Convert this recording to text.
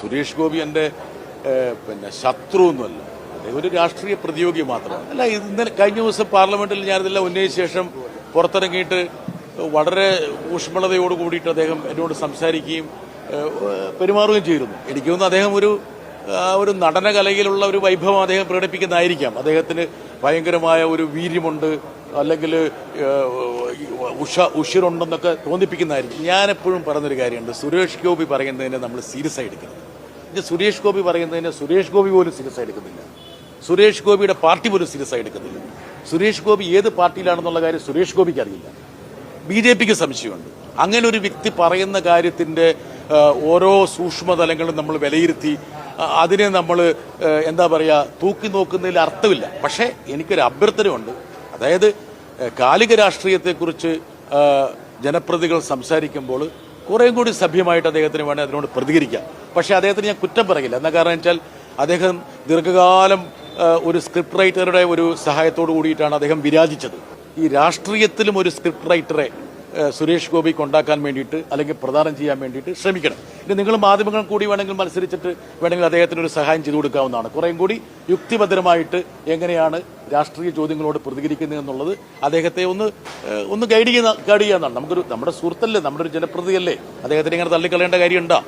സുരേഷ് ഗോപി എന്റെ പിന്നെ ശത്രു ഒന്നുമല്ല അദ്ദേഹം ഒരു രാഷ്ട്രീയ പ്രതിയോഗി മാത്രമാണ് അല്ല ഇന്നലെ കഴിഞ്ഞ ദിവസം പാർലമെന്റിൽ ഞാനിതെല്ലാം ഉന്നയിച്ച ശേഷം പുറത്തിറങ്ങിയിട്ട് വളരെ ഊഷ്മളതയോട് കൂടിയിട്ട് അദ്ദേഹം എന്നോട് സംസാരിക്കുകയും പെരുമാറുകയും ചെയ്തിരുന്നു. എനിക്ക് തോന്നുന്നു അദ്ദേഹം ഒരു ഒരു നടനകലയിലുള്ള ഒരു വൈഭവം അദ്ദേഹം പ്രകടിപ്പിക്കുന്നതായിരിക്കാം. അദ്ദേഹത്തിന് ഭയങ്കരമായ ഒരു വീര്യമുണ്ട്. അല്ലെങ്കിൽ ഉഷ ഉഷിരുണ്ടെന്നൊക്കെ തോന്നിപ്പിക്കുന്നതായിരിക്കും. ഞാനെപ്പോഴും പറഞ്ഞൊരു കാര്യമുണ്ട്. സുരേഷ് ഗോപി പറയുന്നതിനെ നമ്മൾ സീരിയസ് ആയി എടുക്കുന്നത് സുരേഷ് ഗോപി പറയുന്നതിനെ സുരേഷ് ഗോപി പോലും സീരിയസ് ആയി എടുക്കുന്നില്ല. സുരേഷ് ഗോപിയുടെ പാർട്ടി പോലും സീരിയസ് ആയി എടുക്കുന്നില്ല. സുരേഷ് ഗോപി ഏത് പാർട്ടിയിലാണെന്നുള്ള കാര്യം സുരേഷ് ഗോപിക്ക് അറിയില്ല. ബി ജെ പിക്ക് സംശയമുണ്ട്. അങ്ങനെ ഒരു വ്യക്തി പറയുന്ന കാര്യത്തിന്റെ ഓരോ സൂക്ഷ്മതലങ്ങളും നമ്മൾ വിലയിരുത്തി അതിനെ നമ്മൾ എന്താ പറയുക തൂക്കി നോക്കുന്നതിൽ അർത്ഥമില്ല. പക്ഷേ എനിക്കൊരു അഭ്യർത്ഥനയുണ്ട്. അതായത് കാലിക രാഷ്ട്രീയത്തെക്കുറിച്ച് ജനപ്രതികൾ സംസാരിക്കുമ്പോൾ കുറേം കൂടി സഭ്യമായിട്ട് അദ്ദേഹത്തിന് വേണേൽ അതിനോട് പ്രതികരിക്കാം. പക്ഷേ അദ്ദേഹത്തിന് ഞാൻ കുറ്റം പറയില്ല. എന്താ കാരണം വെച്ചാൽ അദ്ദേഹം ദീർഘകാലം ഒരു സ്ക്രിപ്റ്റ് റൈറ്ററുടെ ഒരു സഹായത്തോടു കൂടിയിട്ടാണ് അദ്ദേഹം വിരാജിച്ചത്. ഈ രാഷ്ട്രീയത്തിലും ഒരു സ്ക്രിപ്റ്റ് റൈറ്ററെ സുരേഷ് ഗോപിക്ക് ഉണ്ടാക്കാൻ വേണ്ടിയിട്ട് അല്ലെങ്കിൽ പ്രദാനം ചെയ്യാൻ വേണ്ടിയിട്ട് ശ്രമിക്കണം. ഇനി നിങ്ങൾ മാധ്യമങ്ങൾ കൂടി വേണമെങ്കിൽ മത്സരിച്ചിട്ട് വേണമെങ്കിൽ അദ്ദേഹത്തിന് ഒരു സഹായം ചെയ്തു കൊടുക്കാവുന്നതാണ്. കുറേയും കൂടി യുക്തിഭദ്രമായിട്ട് എങ്ങനെയാണ് രാഷ്ട്രീയ ചോദ്യങ്ങളോട് പ്രതികരിക്കുന്നത് എന്നുള്ളത് അദ്ദേഹത്തെ ഒന്ന് ഒന്ന് ഗൈഡ് ചെയ്യുന്ന ഗൈഡ് ചെയ്യാന്നാണ് നമുക്കൊരു നമ്മുടെ സുഹൃത്തല്ലേ നമ്മുടെ ഒരു ജനപ്രതിയല്ലേ അദ്ദേഹത്തിന് ഇങ്ങനെ തള്ളിക്കളയേണ്ട കാര്യമുണ്ടോ?